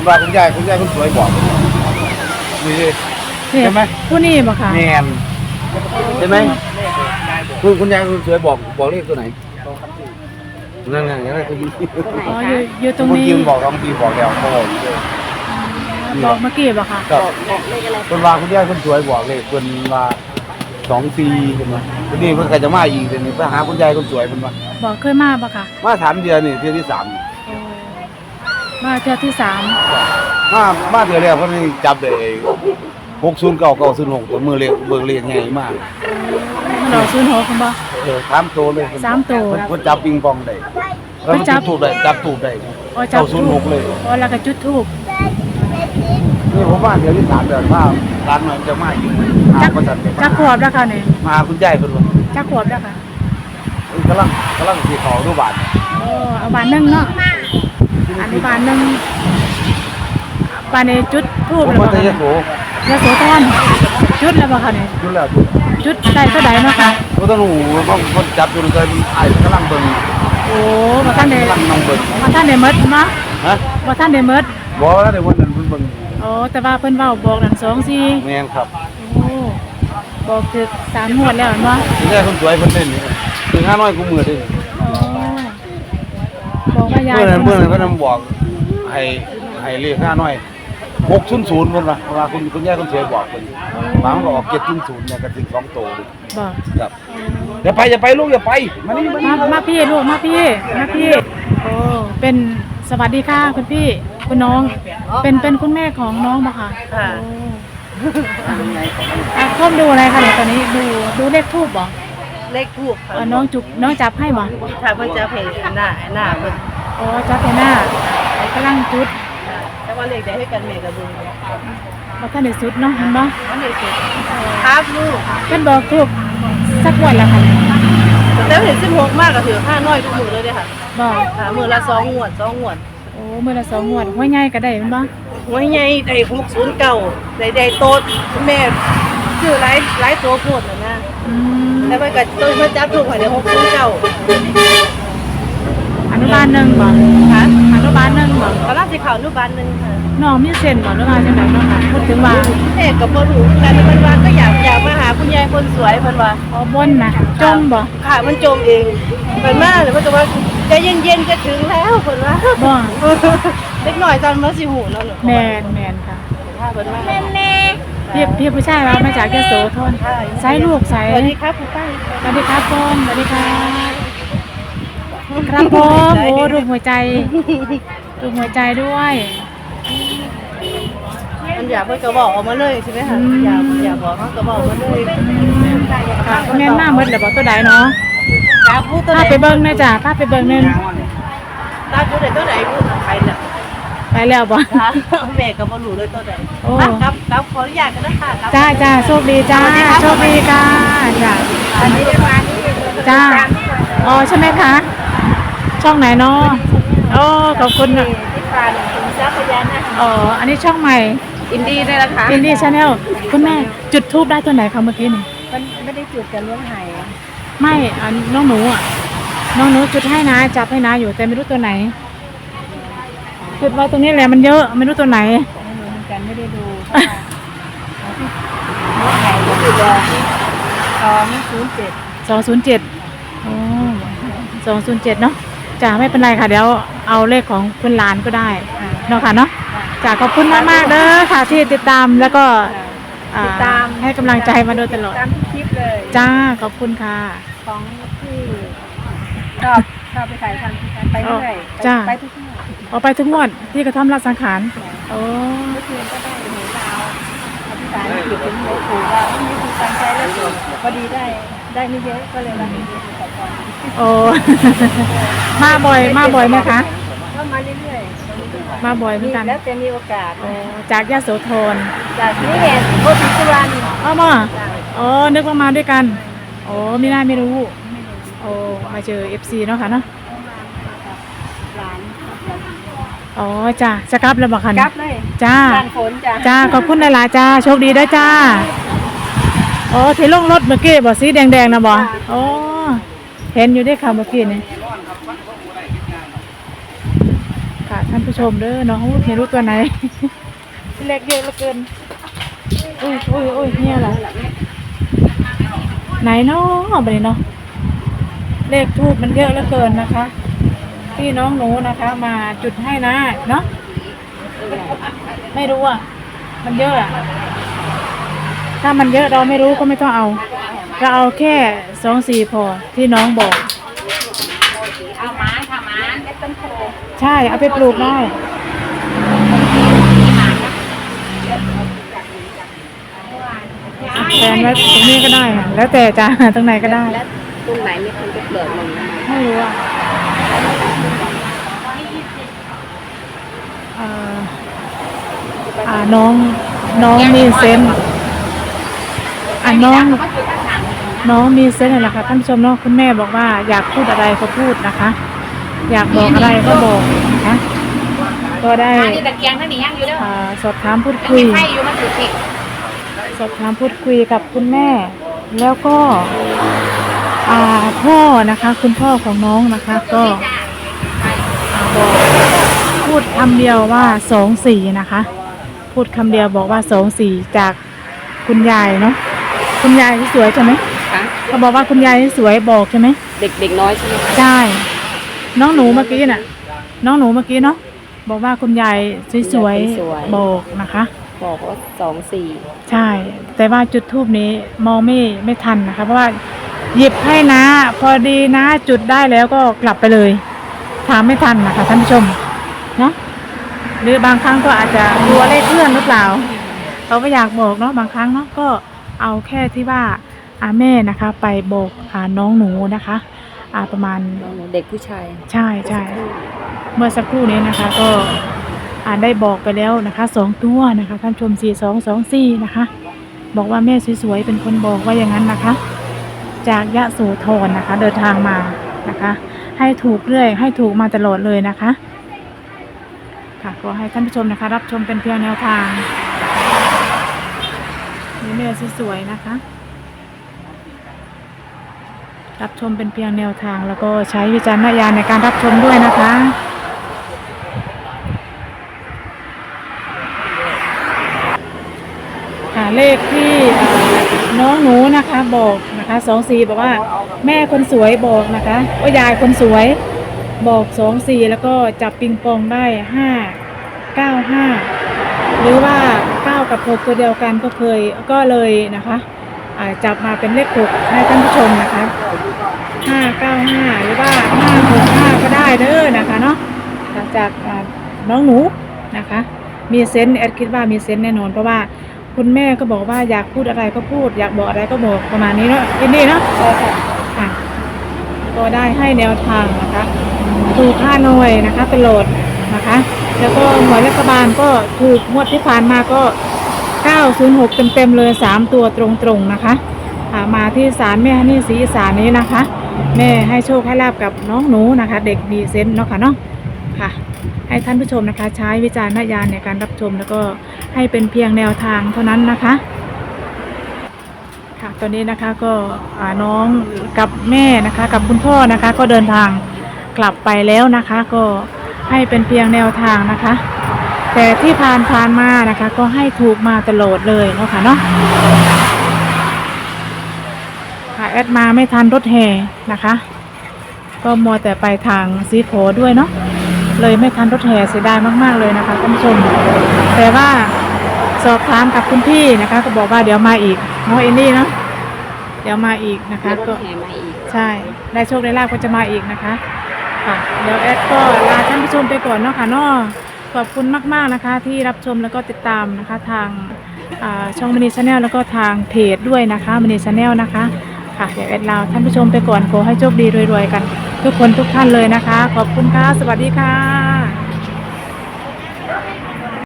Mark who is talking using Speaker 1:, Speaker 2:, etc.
Speaker 1: คุณว่าคุณยายคุณยายคุณสวยบอกนี่ดิ
Speaker 2: นี่
Speaker 1: ใช่ไหม
Speaker 2: ผู้นี้บ่ค่ะ
Speaker 1: แมนใช่ไหมคุณคุณยายคุณสวยบอกบอกเลขตัวไหนนั่นไงนั่นคือ
Speaker 2: อ๋ออยู่อยู่ตรง
Speaker 1: เมื่อ
Speaker 2: นี้
Speaker 1: กี้มันบอกเราเมื่อกี้บอกแล้วเขาบอกอยู่เลย
Speaker 2: บอกเมื่อกี้บ่ค่ะ
Speaker 1: ก็คุณว่าคุณยายคุณสวยบอกเลขคุณว่าสองสี่ใช่ไหมวันนี้เพิ่นก็จะมาอีกเดี๋ยวนี้ไปหาคุณยายคุณสวยเพิ่นว่า
Speaker 2: บอกเคยมาบ่ค่ะ
Speaker 1: มาถามเดือนนี่เดือนที่สาม
Speaker 2: มาเที่ยวที่สาม
Speaker 1: มามาเดือนแรกเพิ่นนี่จับได้หกศูนย์เก้าเก้าศูนย์หกตัวมือเลขเบิ่งเลขไงมาก
Speaker 2: มันออกศูนย์หกคุณบ่
Speaker 1: เออถามโตเลยเพิ่น
Speaker 2: สามตัว
Speaker 1: เพิ่นเพิ่นจับปิงปองได้
Speaker 2: เพิ่นจับ
Speaker 1: ถูกได้จับถูกได้
Speaker 2: อ๋อจับ
Speaker 1: เก้าศูนย์หกเลย
Speaker 2: อ๋อแล้วก็จุดทูบ
Speaker 1: นี่ผมว่าเดือนที่สามเดือนว่าร้านมันจะมาอีกหา
Speaker 2: จัก
Speaker 1: ประจันเด็ก
Speaker 2: จักขวบแล้วค่ะนี่
Speaker 1: มาหาคุณยายเพิ่นว่า
Speaker 2: จักขวบแล้วค่ะ
Speaker 1: เอ้ยกำลังกำลังสิเขอรูบาท
Speaker 2: โอ้เอาบานหนึงเนาะ อันนี้บานหนึงบานนี้จุดทูบ
Speaker 1: ผม
Speaker 2: แล้ว
Speaker 1: มา
Speaker 2: บ่
Speaker 1: แต่
Speaker 2: ค่ะ
Speaker 1: ยะโส
Speaker 2: ยาโสธรจุดแล้วบ่ค่ะนี่
Speaker 1: อยู่แล้วทุก
Speaker 2: จุดได้เท่าใดเนาะค่ะ
Speaker 1: บ่ต้องหูต้องคนจับอยู่เลยไอ้กำลังเบิ่ง
Speaker 2: โอ้บ่ทันได้
Speaker 1: กำลังนั่งเบิ่ง
Speaker 2: บ่ทันได้หมดเนาะ
Speaker 1: ฮะ
Speaker 2: บ่ทันได้หมด
Speaker 1: บ่ว่าได้วันนั้นเพิ่นเบิ่ง
Speaker 2: โอ้แต่ว่าเพิ่นเว้าบอกนั่น2 4
Speaker 1: แม่นครับ
Speaker 2: โอ้บอกถึกสามงวดแล้วเห็นบ่
Speaker 1: คุณยายคนสวยเพิ่นเล่นนี่ถึง500กูมือเด้
Speaker 2: โอ้ บอกว่ายาย
Speaker 1: เมื่อนั้นเมื่อนั้นเพิ่นนำบอกให้ให้เลข500 600เพิ่นว่าว่าคุณคุณยายคนสวยบอกเพิ่นบางก็ออก700เนี่ยก็ถึง2โตเลย
Speaker 2: บอก
Speaker 1: ครับอย่าไปอย่าไปลูกอย่าไปมานี่มานี่
Speaker 2: มามาพี่ลูกมาพี่มาพี่โอ้เป็นสวัสดีค่ะคุณพี่คุณน้อง เป็นเป็นคุณแม่ของน้องบ่ค่ะ
Speaker 3: ค่ะ
Speaker 2: โอ้อะครอบดูอะไรคะเนี่ยตอนนี้ดูดูเลขทูบบ่
Speaker 3: เลขถูกค่ะ
Speaker 2: เออน้องจุกน้องจับให้บ่
Speaker 3: ถ้าเพิ่นจะเพจหน้าหน้าเพิ่น
Speaker 2: โอ้จับให้หน้ากำลังจุด
Speaker 3: แต่ว่าเลขได้ให้กันแม่กับบุญ
Speaker 2: บ่ทันได้สุดเนาะเห็นบ่
Speaker 3: มันเลขถูกครับลูก
Speaker 2: เพิ่นบอกทูบสักงวันละค่ะ
Speaker 3: แต่เห็น16มากก็ถือค่าน้อยทุกมื้อเลยเด้อค่ะ
Speaker 2: บอก
Speaker 3: ค่ะมื้อละ2งวด2งวด
Speaker 2: โอ้มื้อละสองงวดห้วยใหญ่ก็ได้แม่นบ่
Speaker 3: หัวใหญ่ได้609ได้ได้โตดแม่ซื้อหลายหลายตัวโพดน่ะนะ
Speaker 2: อืม
Speaker 3: แต่ว่าก็ตัวมาจับถูกให้ได้609
Speaker 2: อนุบาลหนึ่งบ่
Speaker 3: ค่ะ
Speaker 2: อนุบาลหนึ่งบ่
Speaker 3: กำลังสิเข้าอนุบาลหนึงค่ะ
Speaker 2: น้องมีเส้นบ่หรือว่าจังไดเนาะค่ะพูดถึงว่า
Speaker 3: แม่ก็บ่รู้แต่เพิ่นว่าก็อยากอยากมาหาคุณยายคนสวยเพิ่นว่า
Speaker 2: อ๋อบนนะจมบ่
Speaker 3: ค่ะมันจมเองเปิดมาเลยมันจะว่าใจเย็นๆจะถึงแล้วเปิดว่า
Speaker 2: บ่
Speaker 3: เล็กหน่อยตอนมาสิหูเนาะหนู
Speaker 2: แม่นแม่นค่ะ
Speaker 3: ค่ะเปิดมา
Speaker 2: พี่พี่ผู้ชายว่ามาจากยโสธรใส่ลูกใส่
Speaker 3: สวัสดีครับคุณป้า
Speaker 2: สวัสดีครับพ่อสวัสดีครับครับพ่อโอ้รูปหัวใจรูปหัวใจด้วย
Speaker 3: มันอยากเพิ่นก็บอกออกมาเลยใช่ไหมคะอยากอยากบอกเขาก็บอกมาเลย
Speaker 2: ค่ะแม่นมากเบิดแล้วบ่ตัวใดเนาะ
Speaker 3: ตาพูดตัว
Speaker 2: พา
Speaker 3: ไหน
Speaker 2: ไปเบิ่งแม่จ้ะพาไปเบิ่งหนึง
Speaker 3: ตาพูดไหนตัวไหนพูดไปเนี่ย
Speaker 2: ไปแล้วบ่
Speaker 3: ค่ะแม่ก็บ่รู้เลยตัวไหน
Speaker 2: โอ้
Speaker 3: ครับครับขออนุญาตกันนะคะครับ
Speaker 2: จ้าจ้าโชคดีจ้าโชคดีค่ะจ้า
Speaker 3: อันนี้ได้มานี่
Speaker 2: จ้าอ๋อใช่ไหมคะ ช่องไหนเนาะโอ้ขอบคุณนะ
Speaker 3: ที่ฟานคุณทรัพยานะ
Speaker 2: อ๋ออันนี้ช่องใหม่
Speaker 3: อินดี้ได้ละคะ
Speaker 2: อินดี้ชาแนลคุณแม่จุดทูบได้ตัวไหนคะเมื่อกี้นี่
Speaker 3: มันไม่ได้จุดกันล้วงหาย
Speaker 2: ไม่อันน้องหนูอะน้องหนูจุดให้นะจับให้นะอยู่แต่ไม่รู้ตัวไหน จุดไว้ตรงนี้แหละมันเยอะไม่รู้ตัวไหน
Speaker 3: ไม่รู้เหมือนกันไม่ได้ดูเพราะว่าล้วงหายก็คือสองศูนย์เจ็ด
Speaker 2: สองศูนย์เจ็ดอ๋อสองศูนย์เจ็ดเนาะจ้าไม่เป็นไรค่ะเดี๋ยวเอาเลขของคุณหลานก็ได้เนาะค่ะเนาะจ้าขอบคุณมากมากๆเด้อค่ะที่ติดตามแล้วก็อ่ให้กำลังใจมาโดยตลอด
Speaker 3: ตามทุกคลิปเลย
Speaker 2: จ้าขอบคุณค่ะ
Speaker 3: ของที่ชอบชอบไปขายทำไปเรื่อย
Speaker 2: จ้า
Speaker 3: ไปทุกที่
Speaker 2: เอาไปทุกงวดที่กระท่อมราชสังขารโอ้
Speaker 3: เมื่อคืนก็ได้เห็นดาวอธิษฐานจิตถึงหลวงปู่ว่าไม่มีการใช้แล้วพอดีได้ได้ไม่เยอะก็เลยมาเห็นดีขอพร
Speaker 2: โอ้มาบ่อยมาบ่อยไหมคะ
Speaker 3: ก็มาเรื่อย
Speaker 2: มาบ่อยเหมือน
Speaker 3: ๆ
Speaker 2: กัน
Speaker 3: แล้วแต่มีโอกาส
Speaker 2: โอ้จากยะโสธร
Speaker 3: จากนี่เห็นโคติสุวรรณ
Speaker 2: เอามาอ๋อนึกว่ามาด้วยกันโอ้ไม่น่าไม่รู้โอ้มาเจอ FC เนาะค่ะเนาะ
Speaker 3: หลาน
Speaker 2: อ๋อจ้าจะกลับแล้วบอกค่ะ
Speaker 3: ก
Speaker 2: เนี่ย
Speaker 3: ลับเลย
Speaker 2: จ้า
Speaker 3: บ้านฝนจ้ะ
Speaker 2: จ้าขอบคุณหลายๆจ้าโชคดีด้วยจ้าโอ้ที่ลงรถเมื่อกี้บ่สีแดงๆนะบ่โอ้เห็นอยู่ด้วยค่ะเมื่อกี้นี่ค่ะท่านผู้ชมเด้อเนาะอู้ไม่รู้ตัวไหนเล็กเยอะเหลือเกินอุ้ยอุ้ยอุ้ยเนี่ยเหรอไหนเนาะไปเนาะเลขทูบมันเยอะเหลือเกินนะคะ ที่น้องหนูนะคะ มาจุดให้นะเนาะไม่รู้อะ มันเยอะอะถ้ามันเยอะเราไม่รู้ก็ไม่ต้องเอา เราเอาแค่สองสี่พอที่น้องบอก
Speaker 3: เอาไม้ค่ะไม้ได้ต้นโพ
Speaker 2: ใช่เอาไปปลูกได้แทนไว้ตรงนี้ก็ได้ค่ะแล้วแต่จะตรงไหนก็ได้
Speaker 3: แล้วต รงไหนมีคนจะเกิดลงนะ
Speaker 2: ไม่รู้อะเอ่ออ่าน้องน้องมีเซนส์อ่าน้อง น้องมีเซนส์อะไรคะท่านผู้ชมเนาะคุณแม่บอกว่าอยากพูดอะไรก็พูดนะคะ อยากบอกอะไรก็บอกนะคะก็ได้
Speaker 3: อันนี้ตะเกียงนั่นนี่ยังอยู่เด้อ
Speaker 2: อ่าสอบถามพูด
Speaker 3: ยัง
Speaker 2: คุย
Speaker 3: มีไฟอยู่มันถือผิด
Speaker 2: สอบถามพูดคุยกับคุณแม่ แล้วก็ อ่าพ่อนะคะ คุณพ่อของน้องนะคะ ก็อ่าบอกพูดคำเดียวว่าสองสี่นะคะ พูดคำเดียวบอกว่าสองสี่จากคุณยายเนาะคุณยายที่สวยใช่ไหม
Speaker 3: ค่ะ
Speaker 2: เขาบอกว่าคุณยายที่สวยบอกใช่ไหม
Speaker 3: เด็กเด็กน้อยใช่ไหมคะ
Speaker 2: ใช่น้องหนูเมื่อกี้น่ะ น้องหนูเมื่อกี้เนาะบอกว่าคุณยายสวยๆบอกนะคะ
Speaker 3: บอกว่าสองสี่
Speaker 2: ใช่ แต่ว่าจุดทูบนี้มองไม่ไม่ทันนะคะ เพราะว่า หยิบให้นะ พอดีนะ จุดได้แล้วก็กลับไปเลยถามไม่ทันนะคะท่านผู้ชมเนาะหรือบางครั้งก็อาจจะกลัวเลขเคลื่อนหรือเปล่าเราก็อยากบอกเนาะบางครั้งเนาะก็เอาแค่ที่ว่าอาแม่นะคะ ไปบอกอ่าน้องหนูนะคะอ่าประมาณ
Speaker 3: น้องหนูเด็กผู้ชาย
Speaker 2: ใช่ใช่เมื่อสักครู่นี้นะคะ ก็อ่านได้บอกไปแล้วนะคะสองตัวนะคะท่านชมสี่สองสองสี่นะคะ บอกว่าแม่สวยๆเป็นคนบอกว่าอย่างนั้นนะคะ จากยะโสธรนะคะ เดินทางมานะคะ ให้ถูกเรื่อย ให้ถูกมาตลอดเลยนะคะ ค่ะก็ให้ท่านผู้ชมนะคะ รับชมเป็นเพียงแนวทางนี่แม่สวยๆนะคะ รับชมเป็นเพียงแนวทาง แล้วก็ใช้วิจารณญาณในการรับชมด้วยนะคะค่ะเลขที่ น้องหนูนะคะบอกนะคะสองสี่บอกว่า แม่คนสวยบอกนะคะว่ายายคนสวยบอกสองสี่แล้วก็จับปิงปองได้ห้าเก้าห้าหรือว่าเก้ากับหกตัวเดียวกันก็เคยก็เลยนะคะจับมาเป็นเลขหกให้ท่านผู้ชมนะคะห้าเก้าห้าหรือว่าห้าหกห้าก็ได้เด้อนะคะเนาะจากน้องหนูนะคะ มีเซนส์แอดคิดว่ามีเซนส์แน่นอนเพราะว่า คุณแม่ก็บอกว่าอยากพูดอะไรก็พูด อยากบอกอะไรก็บอกประมาณนี้เนาะยินดีเนาะค่ะ ก็ได้ให้แนวทางนะคะถูกค่าหน่วยนะคะเป็นโหลดนะคะ แล้วก็หน่วยรัฐบาลก็ถูกงวดที่ผ่านมาก็ 906 เต็มๆเลย 3 ตัวตรงๆนะคะอ่ามาที่ศาลแม่ฮันนี่ศรีอีสานนี้นะคะ แม่ให้โชคให้ลาบกับน้องหนูนะคะ เด็กมีเซนส์เนาะค่ะเนาะค่ะ ให้ท่านผู้ชมนะคะ ใช้วิจารณญาณในการรับชม แล้วก็ให้เป็นเพียงแนวทางเท่านั้นนะคะค่ะตอนนี้นะคะก็น้องกับแม่นะคะกับคุณพ่อนะคะ ก็เดินทางกลับไปแล้วนะคะ ก็ให้เป็นเพียงแนวทางนะคะ แต่ที่ผ่านผ่านมานะคะ ก็ให้ถูกมาตลอดเลยเนาะค่ะเนาะค่ะแอดมาไม่ทันรถแห่นะคะ ก็มัวแต่ไปทางสีโขด้วยเนาะ เลยไม่ทันรถแห่เสียดายมาก ๆ เลยนะคะท่านผู้ชม แต่ว่าสอบถามกับคุณพี่นะคะ ก็บอกว่าเดี๋ยวมาอีกเนาะเอ็นนี่เนาะเดี๋ยวมาอีกนะคะ
Speaker 3: แล้ว
Speaker 2: ก็
Speaker 3: ก็แห่มาอีก
Speaker 2: ใช่ได้โชคได้ลาบก็จะมาอีกนะคะค่ะเดี๋ยวแอดก็ลาท่านผู้ชมไปก่อนเนาะค่ะเนาะขอบคุณมาก ๆนะคะ ที่รับชมแล้วก็ติดตามนะคะทางอ่าช่องมินิชาแนลแล้วก็ทางเพจด้วยนะคะมินิชาแนลนะคะ ค่ะเดี๋ยวแอดลาท่านผู้ชมไปก่อนขอให้โชคดีรวยๆกัน ทุกคนทุกท่านเลยนะคะ ขอบคุณค่ะ สวัสดีค่ะ